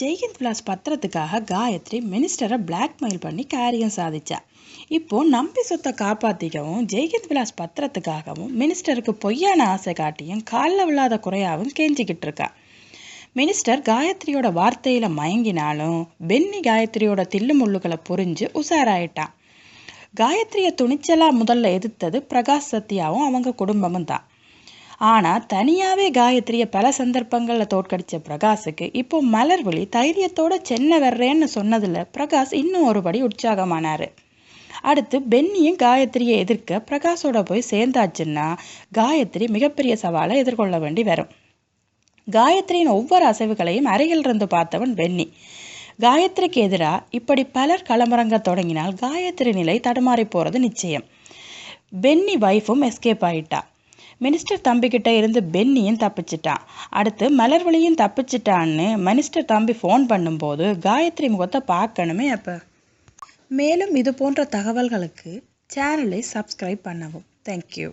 ஜெய்ஹிந்த் விலாஸ் பத்திரத்துக்காக காயத்ரி மினிஸ்டரை பிளாக்மெயில் பண்ணி காரியம் சாதிச்சா இப்போ நம்பி சொத்தை காப்பாற்றிக்கவும் ஜெய்ஹிந்த் விலாஸ் பத்திரத்துக்காகவும் மினிஸ்டருக்கு பொய்யான ஆசை காட்டியும் காலில் விழாத குறையாகவும் கெஞ்சிக்கிட்டு இருக்கா மினிஸ்டர் காயத்ரியோட வார்த்தையில் மயங்கினாலும் பென்னி காயத்ரியோட தில்லு முள்ளுகளை புரிஞ்சு உஷாராயிட்டான். காயத்ரியை துணிச்சலாக முதல்ல எதிர்த்தது பிரகாஷ் சத்யாவும் அவங்க குடும்பமும் தான். ஆனால் தனியாகவே காயத்ரியை பல சந்தர்ப்பங்களில் தோற்கடித்த பிரகாஷுக்கு இப்போ மலர்விழி தைரியத்தோட சென்னை வர்றேன்னு சொன்னதில் பிரகாஷ் இன்னும் ஒருபடி உற்சாகமானார். அடுத்து பென்னியும் காயத்ரியை எதிர்க்க பிரகாஷோட போய் சேர்ந்தாச்சுன்னா காயத்ரி மிகப்பெரிய சவாலை எதிர்கொள்ள வேண்டி வரும். காயத்ரியின் ஒவ்வொரு அசைவுகளையும் அருகில் இருந்து பார்த்தவன் பென்னி. காயத்ரிக்கு எதிராக இப்படி பலர் களமிறங்க தொடங்கினால் காயத்ரி நிலை தடுமாறி போகிறது நிச்சயம். பென்னி வைஃபும் எஸ்கேப் ஆயிட்டா. மினிஸ்டர் தம்பிக்கிட்ட இருந்து பென்னியும் தப்பிச்சிட்டான் அடுத்து மலர்வழியும் தப்பிச்சிட்டான்னு மினிஸ்டர் தம்பி ஃபோன் பண்ணும்போது காயத்ரி முகத்தை பார்க்கணுமே அப்போ. மேலும் இது போன்ற தகவல்களுக்கு சேனலை சப்ஸ்கிரைப் பண்ணவும். தேங்க்யூ